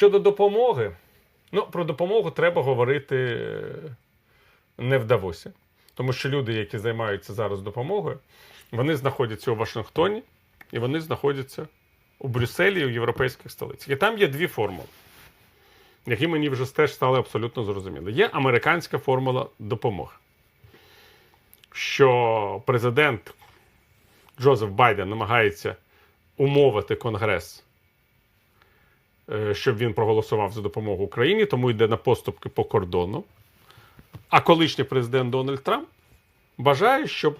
щодо допомоги, ну про допомогу треба говорити е, не в Давосі. Тому що люди, які займаються зараз допомогою, вони знаходяться у Вашингтоні і вони знаходяться у Брюсселі і у європейських столицях. І там є дві формули, які мені вже теж стали абсолютно зрозумілі. Є американська формула допомоги, що президент Джозеф Байден намагається умовити Конгрес, щоб він проголосував за допомогу Україні, тому йде на поступки по кордону. А колишній президент Дональд Трамп бажає, щоб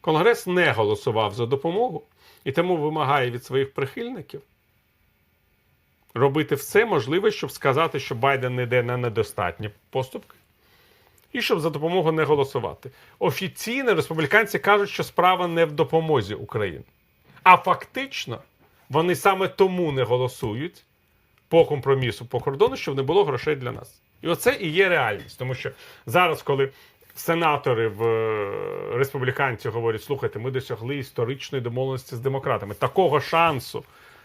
Конгрес не голосував за допомогу і тому вимагає від своїх прихильників робити все можливе, щоб сказати, що Байден йде на недостатні поступки, і щоб за допомогу не голосувати. Офіційно республіканці кажуть, що справа не в допомозі Україні. А фактично вони саме тому не голосують по компромісу по кордону, щоб не було грошей для нас. І оце і є реальність. Тому що зараз, коли сенатори в е, республіканці говорять: слухайте, ми досягли історичної домовленості з демократами. Такого шансу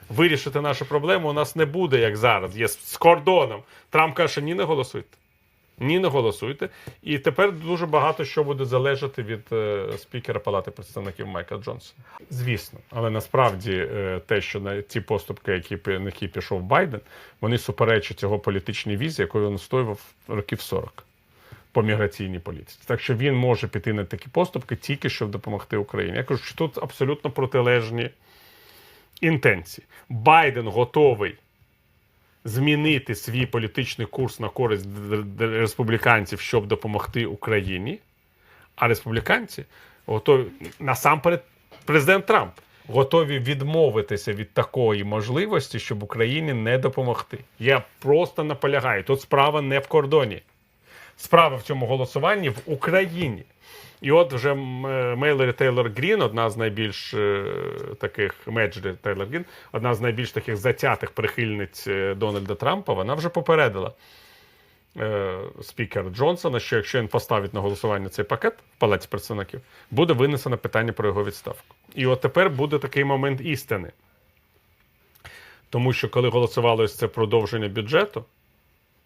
вирішити нашу проблему у нас не буде, як зараз. Є з кордоном. Трамп каже, ні, не голосуйте. Ні, не голосуйте. І тепер дуже багато що буде залежати від е, спікера Палати представників Майка Джонсона. Звісно, але насправді е, те, що на ті поступки, які на які пішов Байден, вони суперечать його політичній візі, якою він стоював років 40 по міграційній політиці. Так що він може піти на такі поступки тільки щоб допомогти Україні. Я кажу, що тут абсолютно протилежні інтенції. Байден готовий змінити свій політичний курс на користь республіканців, щоб допомогти Україні. А республіканці готові насамперед президент Трамп готові відмовитися від такої можливості, щоб Україні не допомогти. Я просто наполягаю. Тут справа не в кордоні. Справа в цьому голосуванні в Україні. І от вже Мейлері Тейлор Грін, одна з найбільш е, таких Меджері Тейлор Грін, одна з найбільш таких затятих прихильниць е, Дональда Трампа, вона вже попередила е, спікера Джонсона, що якщо він поставить на голосування цей пакет в Палаті представників, буде винесено питання про його відставку. І от тепер буде такий момент істини. Тому що коли голосували ось це продовження бюджету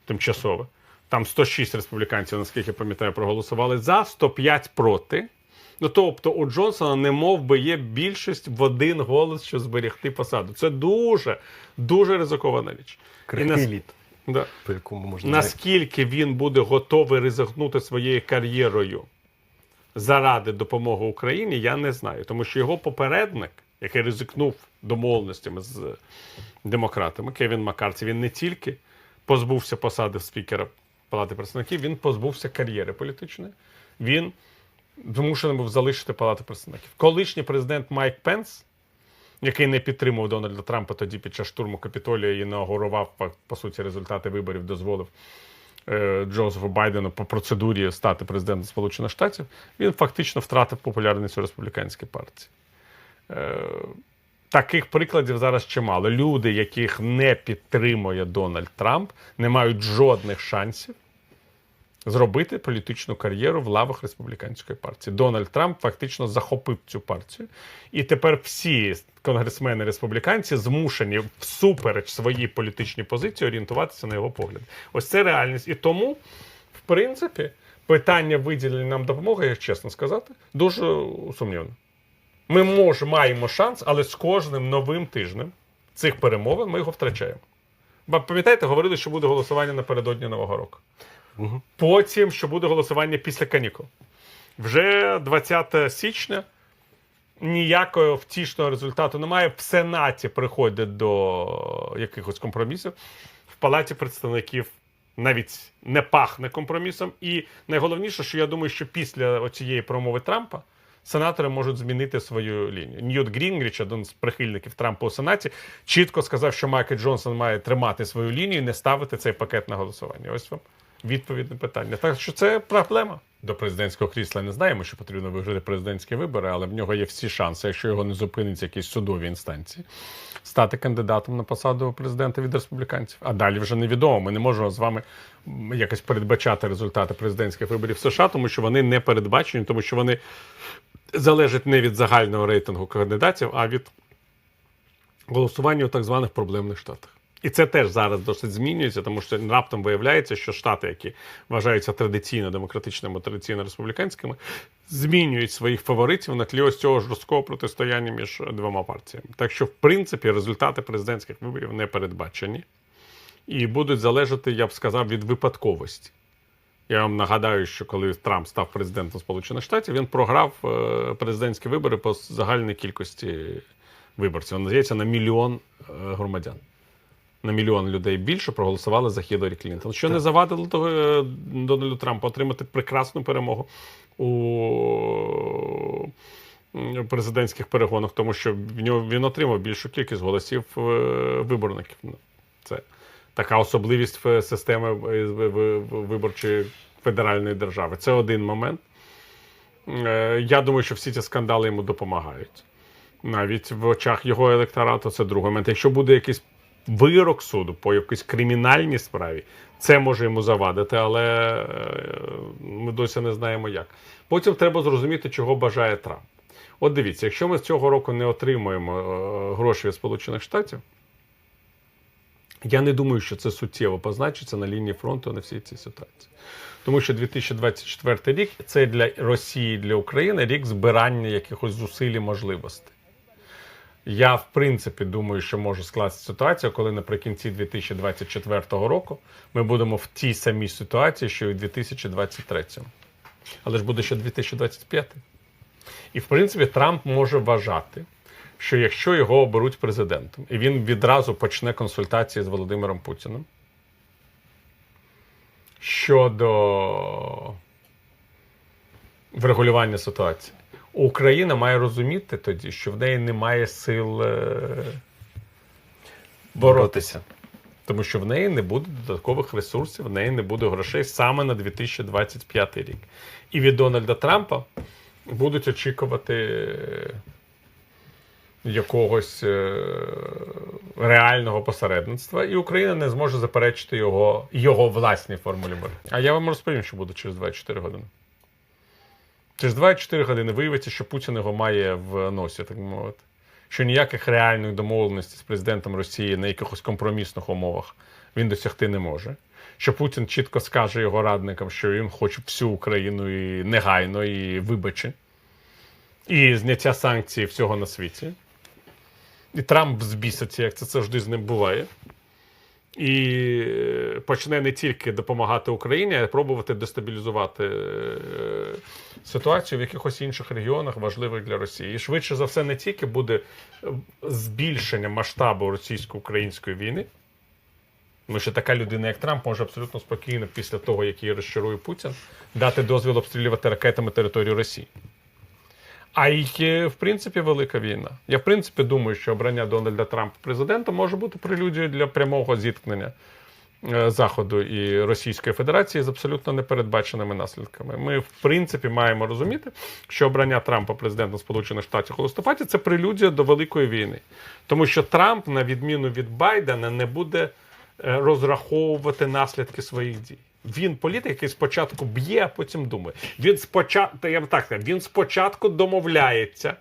тимчасове, там 106 республіканців, наскільки я пам'ятаю, проголосували за, 105 проти. Ну, тобто у Джонсона не мов би є більшість в один голос, щоб зберегти посаду. Це дуже, дуже ризикована річ. Крихкий нас- лід, Да. по якому можна Наскільки він буде готовий ризикнути своєю кар'єрою заради допомоги Україні, я не знаю. Тому що його попередник, який ризикнув домовленостями з демократами, Кевін Маккарті, він не тільки позбувся посади спікера Палати представників, він позбувся кар'єри політичної. Він змушений був залишити Палату представників. Колишній президент Майк Пенс, який не підтримував Дональда Трампа тоді під час штурму Капітолія і інаугурував, по, суті, результати виборів, дозволив е, Джозефу Байдену по процедурі стати президентом Сполучених Штатів, він фактично втратив популярність у республіканській партії. Е, таких прикладів зараз чимало. Люди, яких не підтримує Дональд Трамп, не мають жодних шансів зробити політичну кар'єру в лавах республіканської партії. Дональд Трамп фактично захопив цю партію, і тепер всі конгресмени республіканці змушені всупереч своїй політичній позиції орієнтуватися на його погляд. Ось це реальність. І тому, в принципі, питання виділення нам допомоги, як чесно сказати, дуже сумнівно. Ми може, маємо шанс, але з кожним новим тижнем цих перемовин ми його втрачаємо. Бо пам'ятаєте, говорили, що буде голосування напередодні Нового року. Мгм. Потім, що буде голосування після канікул. Вже 20 січня ніякого втішного результату немає. В Сенаті приходять до якихось компромісів. В Палаті представників навіть не пахне компромісом. І найголовніше, що я думаю, що після цієї промови Трампа сенатори можуть змінити свою лінію. Ньют Грінгріч, один з прихильників Трампа у Сенаті, чітко сказав, що Майкл Джонсон має тримати свою лінію і не ставити цей пакет на голосування. Ось вам відповідь на питання. Так що це проблема. До президентського крісла не знаємо, що потрібно виграти президентські вибори, але в нього є всі шанси, якщо його не зупинить якісь судові інстанції, стати кандидатом на посаду президента від республіканців. А далі вже невідомо. Ми не можемо з вами якось передбачати результати президентських виборів США, тому що вони не передбачені, тому що вони залежать не від загального рейтингу кандидатів, а від голосування у так званих проблемних штатах. І це теж зараз досить змінюється, тому що раптом виявляється, що штати, які вважаються традиційно демократичними, традиційно республіканськими, змінюють своїх фаворитів на тлі ось цього жорсткого протистояння між двома партіями. Так що, в принципі, результати президентських виборів не передбачені і будуть залежати, я б сказав, від випадковості. Я вам нагадаю, що коли Трамп став президентом Сполучених Штатів, він програв е, президентські вибори по загальній кількості виборців. Він, здається, на мільйон е, громадян. На мільйон людей більше проголосували за Хіларі Клінтон. Що не завадило того, е, Дональду Трампу отримати прекрасну перемогу у президентських перегонах, тому що в нього він отримав більшу кількість голосів виборників. Ну, Це така особливість системи виборчої федеральної держави. Це один момент. Е, Я думаю, що всі ці скандали йому допомагають. Навіть в очах його електорату це другий момент. Якщо буде якийсь вирок суду по якійсь кримінальній справі, це може йому завадити, але е, ми досі не знаємо як. Потім треба зрозуміти, чого бажає Трамп. От дивіться, якщо ми з цього року не отримуємо е, гроші від Сполучених Штатів, я не думаю, що це суттєво позначиться на лінії фронту на всій цій ситуації. Тому що 2024 рік це для Росії, для України рік збирання якихось зусиль і можливостей. Я, в принципі, думаю, що може скласти ситуація, коли наприкінці 2024 року ми будемо в тій самій ситуації, що і в 2023. Але ж буде ще 2025. І, в принципі, Трамп може вважати, що якщо його оберуть президентом, і він відразу почне консультації з Володимиром Путіним щодо врегулювання ситуації, Україна має розуміти тоді, що в неї немає сил е, боротися. Тому що в неї не буде додаткових ресурсів, в неї не буде грошей саме на 2025 рік. І від Дональда Трампа будуть очікувати якогось е, реального посередництва, і Україна не зможе заперечити його, його власній формулі миру. А я вам розповім, що буде через 24 години. Через 24 години виявиться, що Путін його має в носі, так би мовити. Що ніяких реальних домовленостей з президентом Росії на якихось компромісних умовах він досягти не може. Що Путін чітко скаже його радникам, що він хоче всю Україну і негайно, і вибачи, і зняття санкцій всього на світі. І Трамп збіситься, як це завжди з ним буває. І е, почне не тільки допомагати Україні, а й пробувати дестабілізувати е, ситуацію в якихось інших регіонах, важливих для Росії. І швидше за все, не тільки буде е, збільшення масштабу російсько-української війни, тому що така людина, як Трамп, може абсолютно спокійно після того, як її розчарує Путін, дати дозвіл обстрілювати ракетами територію Росії. А й, е, в принципі, велика війна. Я в принципі думаю, що обрання Дональда Трампа президентом може бути прелюдією для прямого зіткнення е, Заходу і Російської Федерації з абсолютно непередбаченими наслідками. Ми, в принципі, маємо розуміти, що обрання Трампа президентом Сполучених Штатів у листопаді це прелюдія до великої війни, тому що Трамп, на відміну від Байдена, не буде е, розраховувати наслідки своїх дій. Він політик, який спочатку б'є, а потім думає. Він спочатку, я б так сказав, він спочатку домовляється,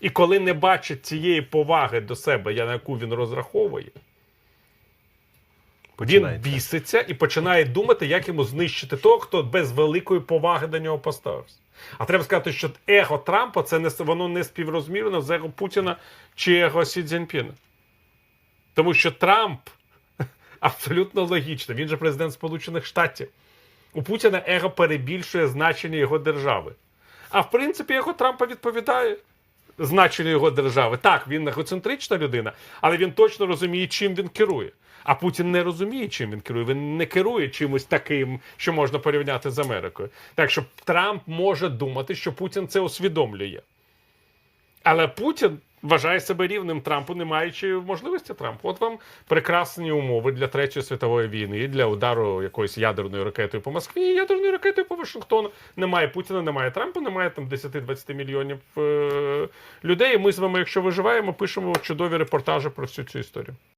і коли не бачить цієї поваги до себе, я- на яку він розраховує, він біситься і починає думати, як йому знищити того, хто без великої поваги до нього поставився. А треба сказати, що его Трампа це не воно не співрозмірно з его Путіна чи его Сі Цзіньпіна. Тому що Трамп абсолютно логічно. Він же президент Сполучених Штатів. У Путіна его перебільшує значення його держави. А в принципі, його Трампа відповідає значенню його держави. Так, він егоцентрична людина, але він точно розуміє, чим він керує. А Путін не розуміє, чим він керує. Він не керує чимось таким, що можна порівняти з Америкою. Так що Трамп може думати, що Путін це усвідомлює. Але Путін вважає себе рівним Трампу, не маючи можливості Трампу. От вам прекрасні умови для Третьої світової війни, для удару якоюсь ядерною ракетою по Москві, і ядерною ракетою по Вашингтону. Немає Путіна, немає Трампа, немає там 10-20 мільйонів е- людей. І ми з вами, якщо виживаємо, пишемо чудові репортажі про всю цю історію.